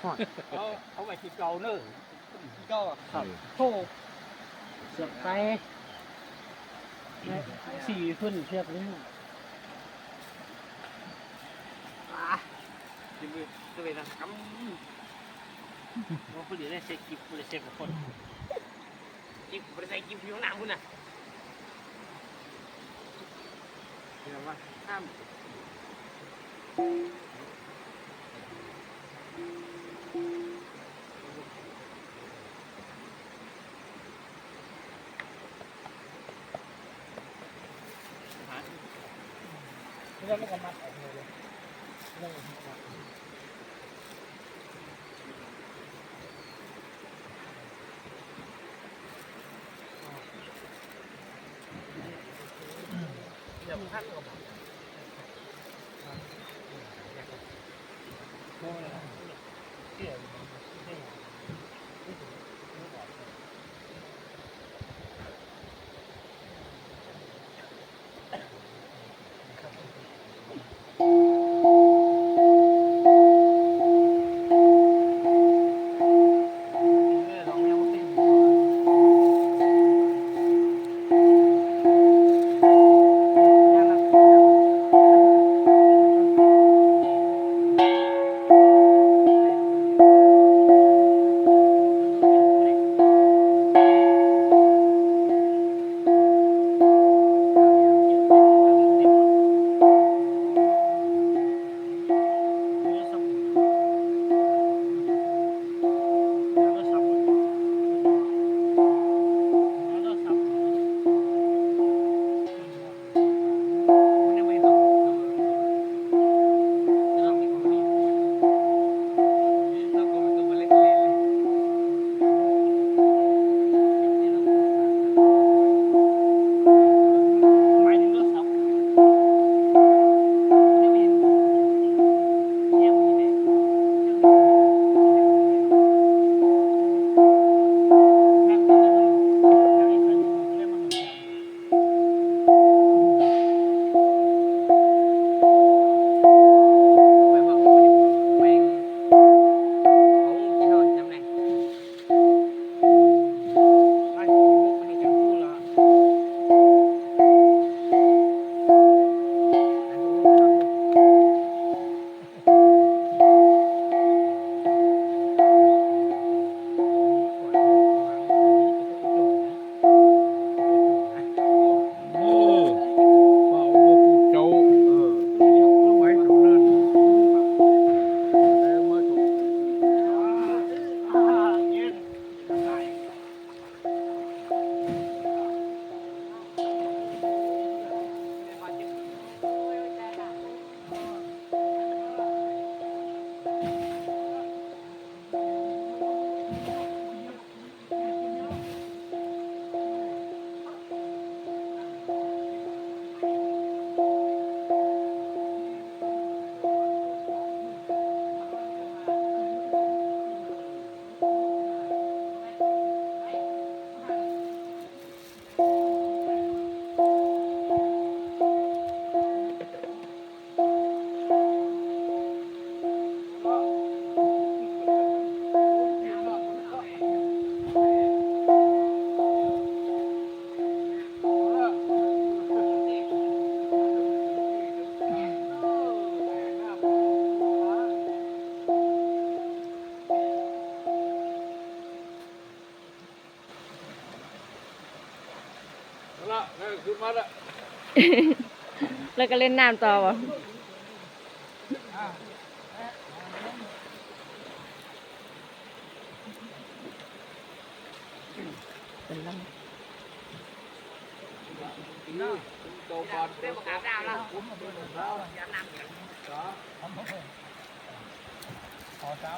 เอาเอาไว้ที่เก่าเนอะก็ครับโทเสียบไปสี่ขึ้นเสียบนี่จะไปจะไปนะครับว่าคนเดียวได้เซ็กิฟคนเดียวเซ็กับคนกิฟคนใส่กิฟอยู่ข้างหน้าคุณน่ะเดี๋ยวว่าห้าม เรื่องไม่กำมัดออกเลยเรื่องมัดเดี๋ยวท่านก็บอกโม่เลยนะเกี่ยว ละนั่นคือมาละแล้วก็เล่นน้ำต่อวะเป็นลนี่โตก่อนเต้นบอกอาบน้ำแล้วอาบน้ำขอเช้า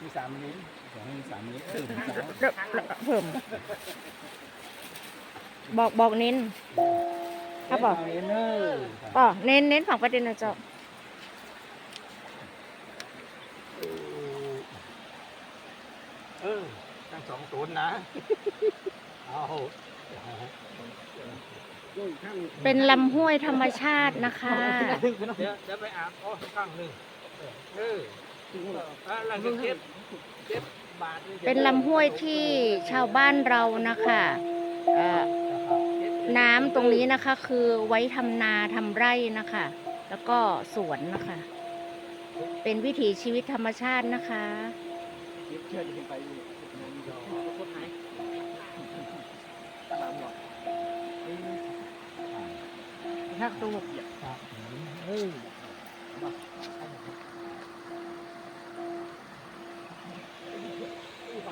มีสามนิ้วสองมีสามนิ้วตื่นเช้าำแล้วแล้วก็เพิ่มบอกบอกเน้นครับบอกเนอร์อ๋อเน้นเน้นฝั่งประเด็นนะเจ้าเออทั้งสองศูนย์นะเอาเป็นลำห้วยธรรมชาตินะคะ เดี๋ยวเดี๋ยวไปอาบอ๋อข้างหนึ่งเอออะแล้วก็ เก็บเก็บบาทจะเป็นลำห้วยที่ชาวบ้านเรานะคะเอ่อน้ำตรงนี้นะคะคือไว้ทำนาทำไร่นะคะ แล้วก็สวนนะคะ เป็นวิถีชีวิตธรรมชาตินะคะเชื่อจะไปอยู่งา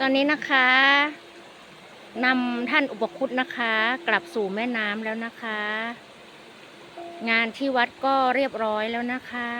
ตอนนี้นะคะนำท่านอุปคุตนะคะ กลับสู่แม่น้ำแล้วนะคะ งานที่วัดก็เรียบร้อยแล้วนะคะ